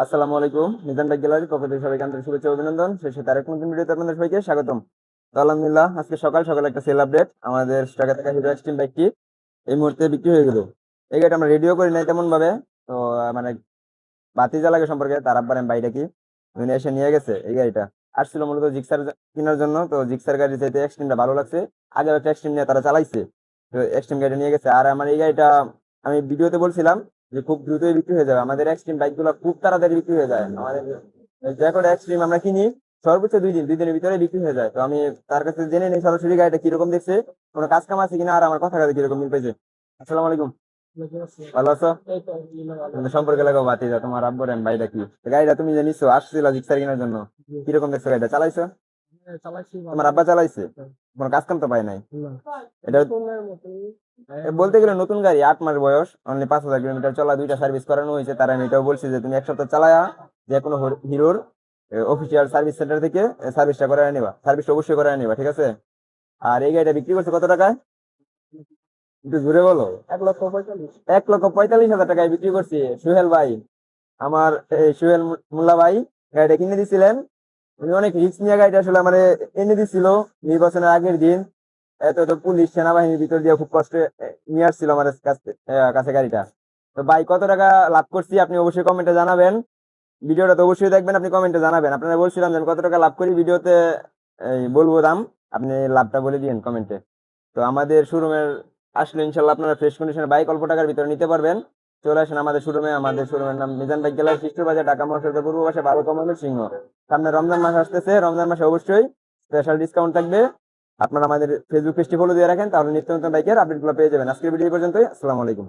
আসসালামু আলাইকুম। Bike gallery, পক্ষ থেকে সবাইকে আন্তরিক শুভেচ্ছা অভিনন্দন। নতুন ভিডিওতে আপনাদের সবাইকে স্বাগতম। তো আলহামদুলিল্লাহ, আজকে সকাল সকাল একটা সেল আপডেট। আমাদের হিরো এক্সট্রিম বাইকটি এই মুহূর্তে বিক্রি হয়ে গেল। এই গাড়িটা আমরা রেডিও করি নাই তো মানে বাতি জ্বালাকে সম্পর্কে, তার আব্বার কি? এসে নিয়ে গেছে এই গাড়িটা। আসছিল মূলত জিক্সার কেনার জন্য। তো জিক্সার গাড়ি চাইতে এক্সট্রিমটা ভালো লাগছে। আগে একটা এক্সট্রিম নিয়ে তারা চালাইছে। তো এক্সট্রিম গাড়িটা নিয়ে গেছে। আর আমার এই গাড়িটা আমি ভিডিওতে বলছিলাম যে খুব দ্রুতই বিক্রি হয়ে যাবে। আমাদের এক্সট্রিম বাইকগুলো খুব তাড়াতাড়ি বিক্রি হয়ে যায়। আমাদের জ্যাকট এক্সট্রিম আমরা কিনি সর্বোচ্চ দুই দিন দুই দিনের ভিতরে বিক্রি হয়ে যায়। তো আমি তার কাছে জেনে নিই সরাসরি গাড়িটা কীরকম দেখছে কোনো কাজ কাম আছে কিনা আর আমার কথা কাজে কীরকম মিল পেয়েছে। আসসালামু আলাইকুম। ভালো আছো? সম্পর্কে লাগাও বাতি যা তোমার আব্বুর আমি বাইটা কি? গাড়িটা তুমি যে নিচ্ছ আসছিল জিক্সার কেনার জন্য কীরকম দেখছ গাড়িটা? চালাইছো? তোমার আব্বা চালাইছে? কোনো কাজ কাম তো পাই নাই? এটা বলতে গেলে নতুন গাড়ি আট মাস বয়স অনলি পাঁচ হাজার কিলোমিটার চলা দুইটা সার্ভিস করানো হয়েছে। তারা আমি এটাও বলছি যে তুমি এক সপ্তাহ চালায়া যে কোনো হিরোর অফিসিয়াল সার্ভিস সেন্টার থেকে সার্ভিসটা করে নিবা। সার্ভিসটা অবশ্যই করে নিবা ঠিক আছে? আর এই গাড়িটা বিক্রি করছে কত টাকায়? একটু ঘুরে বলো। এক লক্ষ পঁয়তাল্লিশ। এক লক্ষ পঁয়তাল্লিশ হাজার টাকায় বিক্রি করছি সুহেল ভাই। আমার এই সুহেল মোল্লা ভাই গাড়িটা কিনে দিছিলেন। উনি অনেক রিস্ক নিয়ে গাড়িটা আসলে আমার এনে দিছিল। নির্বাচনের আগের দিন এত তো পুলিশ সেনাবাহিনীর ভিতর দিয়ে খুব কষ্ট নিয়ে আসছিল আমার কাছে গাড়িটা। তো ভাই, কত টাকা লাভ করছি আপনি অবশ্যই কমেন্টে জানাবেন। ভিডিওটা তো অবশ্যই দেখবেন, আপনি কমেন্টে জানাবেন। আপনারা বলছিলাম যে আমি কত টাকা লাভ করি ভিডিওতে বলব দাম। আপনি লাভটা বলে দিন কমেন্টে তো আমাদের শোরুমের, আসলে ইনশাল্লাহ আপনারা ফ্রেশ কন্ডিশনের বাইক অল্প টাকার ভিতরে নিতে পারবেন। চলে আসেন আমাদের শোরুমে। আমাদের শোরুমের নাম মিজান বাইক গ্যালারি শিষ্টর বাজার, ঢাকা মহাসড়কের পূর্ব পাশে বারো কমলের সিংহ। সামনে রমজান মাস আসতেছে। রমজান মাসে অবশ্যই স্পেশাল ডিসকাউন্ট থাকবে। আপনারা আমাদের ফেসবুক পেজটি ফলো দিয়ে রাখেন, তাহলে নিত্য নতুন বাইকের আপডেটগুলো পেয়ে যাবেন। আজকের ভিডিও পর্যন্ত পর্যন্তই, আসসালামু আলাইকুম।